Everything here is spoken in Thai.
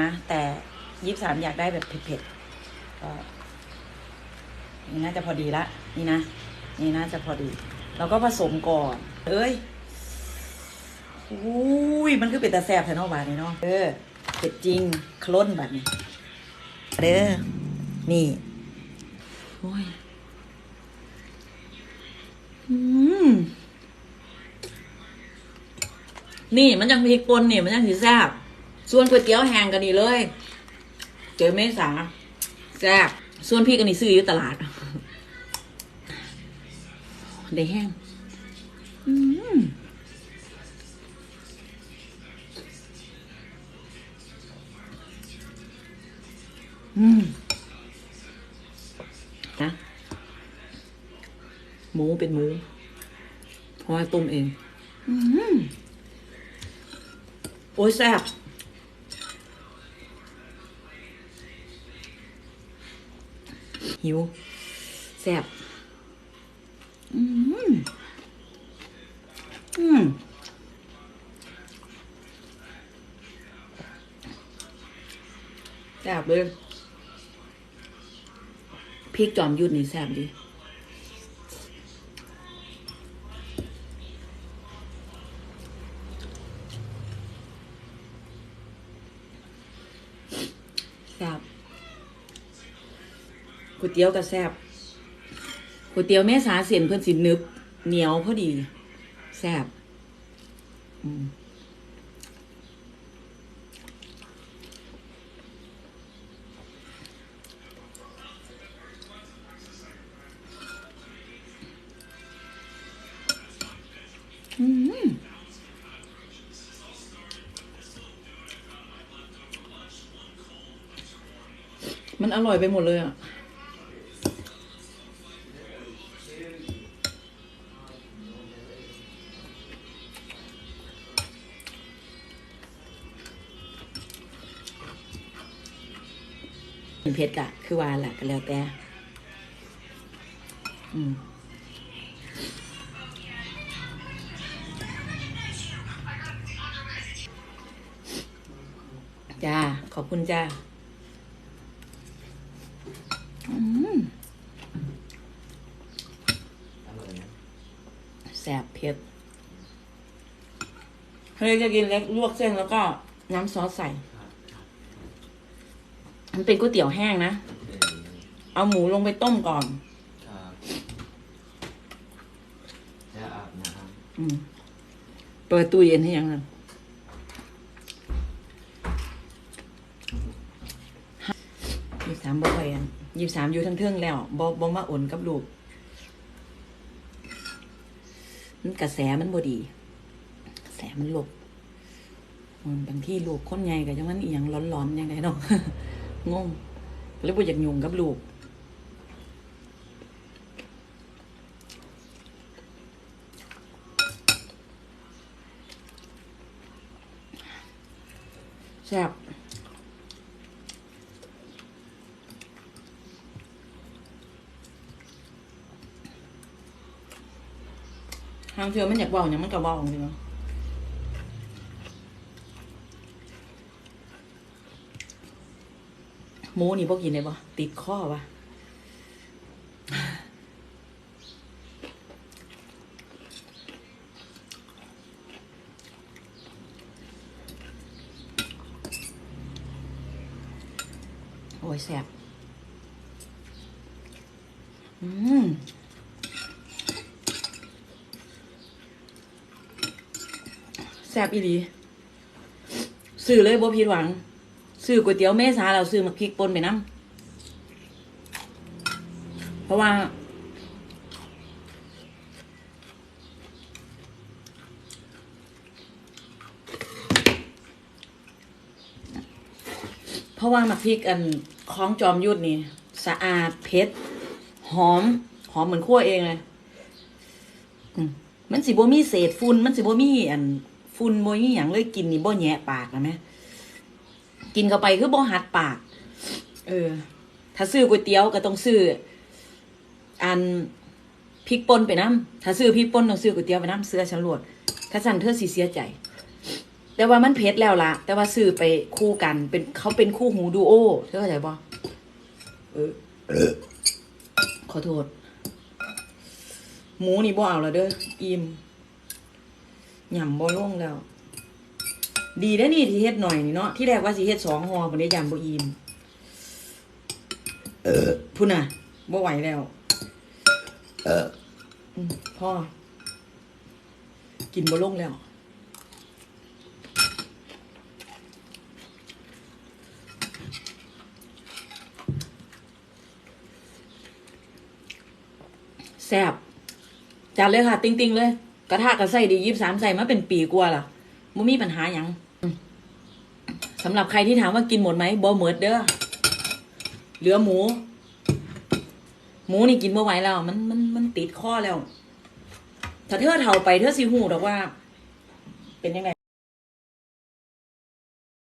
นะ แต่ยี่สามอยากได้แบบเผ็ดๆก็นี่น่าจะพอดีละ นี่นะ นี่น่าจะพอดีเราก็ผสมก่อน เอ้ยอุ้ยมันคือเป็ดตาแสบแถวนอกบานนี่เนาะเออเผ็ดจริงคล้นแบบนี้เด้อนี่โอ้ยอืมนี่มันยังพริกป่นนี่มันยังสีแซ่บ ส่วนก๋วยเตี๋ยวแห้งกันนี่เลย เจอเมษาแซ่บส่วนพริกอันนี้ซื้ออยู่ตลาดได้แห้งอืมอืมนะหมูเป็นหมูพราะว่าต้มเอง อืมโอ้ยแซ่บ หิวแซ่บอืมอืมแซ่บเลยพริกจอมยุทธนี่แซ่บดีแซ่บ ก๋วยเตี๋ยวก็แซ่บก๋วยเตี๋ยวแม่สาเสียนเพิ่อนสินึบ เหนียวพอดี แซ่บอืมมันอร่อยไปหมดเลยอะ เพชรกะ คือวาแหละก็แล้วแต่ อืมจ้า ขอบคุณจ้าอืมแสบเผ็ดเฮ้ยจะกินเล็กลวกเส้นแล้วก็น้ำซอสใส่ มันเป็นก๋วยเตี๋ยวแห้งนะ เอาหมูลงไปต้มก่อนครับจะอาบน้ำอืมเปิดตู้เย็นให้ยังนั้นยี่สามบ่ค่อยอันยี่สามอยู่ทั้งเทิงแล้วบ่บ่มาอ่นกับลูกมันกระแสมันบ่ดี กระแสมันหลบอืมบางที่ลูกคนใหญ่ก็จังมันอีหยังร้อนๆยังไงเนาะ งงแล้วบ่อยากยุ่งกับลูกแซ่บทางเชื่อมันอยากเบาอย่างมันก็เบาจริงๆเนา หมูนี่พวกกินได้ปะติดข้อปะโอ้ยแซ่บอืมแซ่บอีหลีซื้อเลยบ่ผิดหวัง ซื้อก๋วยเตี๋ยวเมษาเราซื้อมาพริกป่นไปน้ำเพราะว่า เพราะว่ามักพริกอันคล้องจอมยุทธนี่ สะอาดเผ็ดหอม หอมเหมือนคั่วเองเลยมมันสิบ่มีเศษฝุ่นมันสิบ่มีอันฝุ่นบ่มีหยังเลยกินนี่บ่แยะปากนะแม่ กินเข้าไปคือบ่หัดปาก เออ ถ้าซื้อก๋วยเตี๋ยวก็ต้องซื้อ อันพริกป่นไปน้ำถ้าซื้อพริกป่นต้องซื้อก๋วยเตี๋ยวไปน้ำเสื้อฉลวดถ้าสั่นเธอสิเสียใจ แต่ว่ามันเผ็ดแล้วละแต่ว่าซื้อไปคู่กัน เป็นเขาเป็นคู่หูดูโอเธอเข้าใจปะเออขอโทษ หมูนี่บ่เอาแล้วเด้ออิ่มหย่ำบ่ลงแล้ว ดีได้อนี่ที่เฮ็ดหน่อยนี่เนาะที่แรกว่าสิเฮ็ดสองห่อบ่ได้ยำบ่อิ่มเออพุ่นน่ะบ่ไหวแล้ว เออพ่อ กินบ่ลงแล้วแซ่บจัดเลยค่ะ ติงๆเลย กระทะกระใส่ดียี่สามใส่มาเป็นปีกว่าล่ะ บ่มีปัญหาหยังสำหรับใครที่ถามว่ากินหมดไหมบ่หมดเด้อเหลือหมู หมูนี่กินบ่ไหวแล้ว มันมันมันติดข้อแล้ว ถ้าเธอเท่าไปเธอสิหูดอกว่า เป็นยังไง